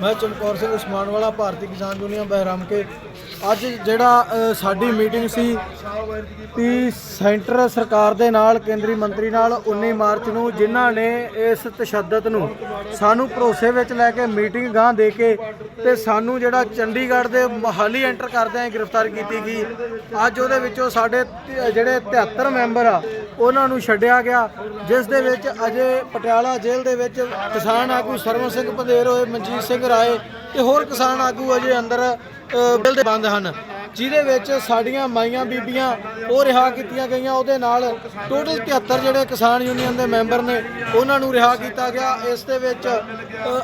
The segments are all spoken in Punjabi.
ਮੈਂ ਚਮਕੌਰ ਸਿੰਘ ਉਸਮਾਨ ਵਾਲਾ ਭਾਰਤੀ ਕਿਸਾਨ ਯੂਨੀਅਨ ਬਹਿਰਾਮ ਕੇ। ਅੱਜ ਜਿਹੜਾ ਅ, ਸਾਡੀ ਮੀਟਿੰਗ ਸੀ ਕਿ ਸੈਂਟਰ ਸਰਕਾਰ ਦੇ ਨਾਲ ਕੇਂਦਰੀ ਮੰਤਰੀ ਨਾਲ 19 ਮਾਰਚ ਨੂੰ ਜਿਨ੍ਹਾਂ ਨੇ ਇਸ ਤਸ਼ੱਦਦ ਨੂੰ ਸਾਨੂੰ ਭਰੋਸੇ ਵਿੱਚ ਲੈ ਕੇ ਮੀਟਿੰਗ ਗਾਂ ਦੇ ਕੇ ਤੇ ਸਾਨੂੰ ਜਿਹੜਾ ਚੰਡੀਗੜ੍ਹ ਦੇ ਮਹਾਲੀ ਐਂਟਰ ਕਰਦਿਆਂ ਹੀ ਗ੍ਰਿਫਤਾਰ ਕੀਤੀ ਗਈ। ਅੱਜ ਉਹਦੇ ਵਿੱਚੋਂ ਸਾਡੇ ਤ- ਜਿਹੜੇ 73 ਮੈਂਬਰ ਆ ਉਹਨਾਂ ਨੂੰ ਛੱਡਿਆ ਗਿਆ ਜਿਸ ਦੇ ਵਿੱਚ ਅਜੇ ਪਟਿਆਲਾ ਜੇਲ੍ਹ ਦੇ ਵਿੱਚ ਕਿਸਾਨ ਆਗੂ ਸਰਵਨ ਸਿੰਘ ਪੰਧੇਰ ਹੋਏ ਮਨਜੀਤ ਸਿੰਘ ਰਾਏ ਤੇ ਹੋਰ ਕਿਸਾਨ ਆਗੂ ਅਜੇ ਅੰਦਰ ਅ, ਦੇ ਬੰਦ ਹਨ। ਜਿਹਦੇ ਵਿੱਚ ਸਾਡੀਆਂ ਮਾਈਆਂ ਬੀਬੀਆਂ ਉਹ ਰਿਹਾ ਕੀਤੀਆਂ ਗਈਆਂ ਉਹਦੇ ਨਾਲ ਟੋਟਲ 73 ਜਿਹੜੇ ਕਿਸਾਨ ਯੂਨੀਅਨ ਦੇ ਮੈਂਬਰ ਨੇ ਉਹਨਾਂ ਨੂੰ ਰਿਹਾ ਕੀਤਾ ਗਿਆ। ਇਸ ਦੇ ਵਿੱਚ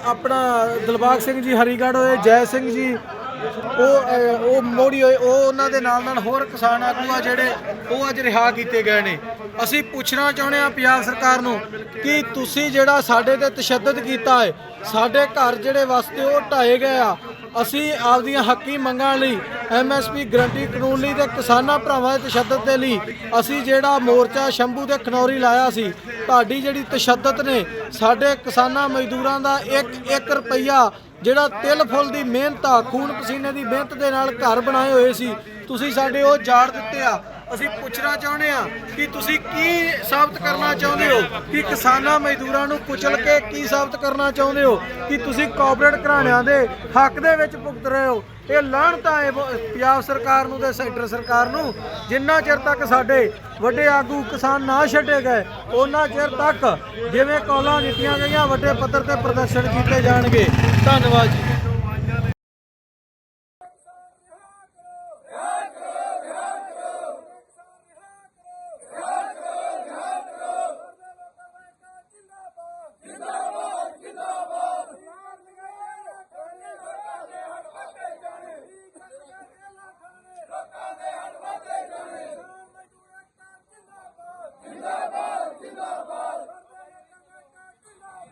ਆਪਣਾ ਦਿਲਬਾਗ ਸਿੰਘ ਜੀ ਹਰੀਗੜ੍ਹ ਹੋਏ ਜੈ ਸਿੰਘ ਜੀ ਉਹ ਅ, ਉਹ ਮੋੜੀ ਹੋਏ ਉਹ ਉਹਨਾਂ ਦੇ ਨਾਲ ਨਾਲ ਹੋਰ ਕਿਸਾਨ ਆਗੂ ਆ ਜਿਹੜੇ ਉਹ ਅੱਜ ਰਿਹਾ ਕੀਤੇ ਗਏ ਨੇ। ਅਸੀਂ ਪੁੱਛਣਾ ਚਾਹੁੰਦੇ ਆ ਪੰਜਾਬ ਸਰਕਾਰ ਨੂੰ ਕਿ ਤੁਸੀਂ ਜਿਹੜਾ ਸਾਡੇ ਤੇ ਤਸ਼ੱਦਦ ਕੀਤਾ ਹੈ ਸਾਡੇ ਘਰ ਜਿਹੜੇ ਵਸਤੇ ਉਹ ਢਾਏ ਗਏ ਆ ਅਸੀਂ ਆਪਦੀਆਂ ਹੱਕੀ ਮੰਗਾਂ ਲਈ ਐਮਐਸਪੀ ਗਰੰਟੀ ਕਾਨੂੰਨ ਲਈ ਤੇ ਕਿਸਾਨਾਂ ਭਰਾਵਾਂ ਦੇ ਤਸ਼ੱਦਦ ਦੇ ਲਈ ਅਸੀਂ ਜਿਹੜਾ ਮੋਰਚਾ ਸ਼ੰਭੂ ਤੇ ਖਨੌਰੀ ਲਾਇਆ ਸੀ ਤੁਹਾਡੀ ਜਿਹੜੀ ਤਸ਼ੱਦਦ ਨੇ ਸਾਡੇ ਕਿਸਾਨਾਂ ਮਜ਼ਦੂਰਾਂ ਦਾ 1 1 ਰੁਪਈਆ ਜਿਹੜਾ ਤਿਲ ਫੁੱਲ ਦੀ ਮਿਹਨਤ ਆ, ਖੂਨ ਪਸੀਨੇ ਦੀ ਮਿਹਨਤ ਦੇ ਨਾਲ ਘਰ ਬਣਾਏ ਹੋਏ ਸੀ ਤੁਸੀਂ ਸਾਡੇ ਉਹ ਜਾੜ ਦਿੱਤੇ ਆ, ਅਸੀਂ ਪੁੱਛਣਾ ਚਾਹੁੰਦੇ ਆ ਕਿ ਤੁਸੀਂ ਕੀ ਸਾਬਤ ਕਰਨਾ ਚਾਹੁੰਦੇ ਹੋ? ਕਿ ਕਿਸਾਨਾਂ ਮਜ਼ਦੂਰਾਂ ਨੂੰ ਕੁਚਲ ਕੇ ਕੀ ਸਾਬਤ ਕਰਨਾ ਚਾਹੁੰਦੇ ਹੋ? ਕਿ ਤੁਸੀਂ ਕਾਰਪੋਰੇਟ ਘਰਾਣਿਆਂ ਦੇ ਹੱਕ ਦੇ ਵਿੱਚ ਭੁਗਤ ਰਹੇ ਹੋ? ਇਹ ਲਾਹਣਤਾ ਹੈ ਪੰਜਾਬ ਸਰਕਾਰ ਨੂੰ ਤੇ ਸੈਂਟਰ ਸਰਕਾਰ ਨੂੰ, ਜਿੰਨਾ ਚਿਰ ਤੱਕ ਸਾਡੇ ਵੱਡੇ ਆਗੂ ਕਿਸਾਨ ਨਾ ਛੱਡੇ ਗਏ ਉਹਨਾਂ ਚਿਰ ਤੱਕ ਜਿਵੇਂ ਕੌਲਾਂ ਦਿੱਤੀਆਂ ਗਈਆਂ, ਵੱਡੇ ਪੱਧਰ ਤੇ ਪ੍ਰਦਰਸ਼ਨ ਕੀਤੇ ਜਾਣਗੇ। ਧੰਨਵਾਦ ਜੀ। Baba.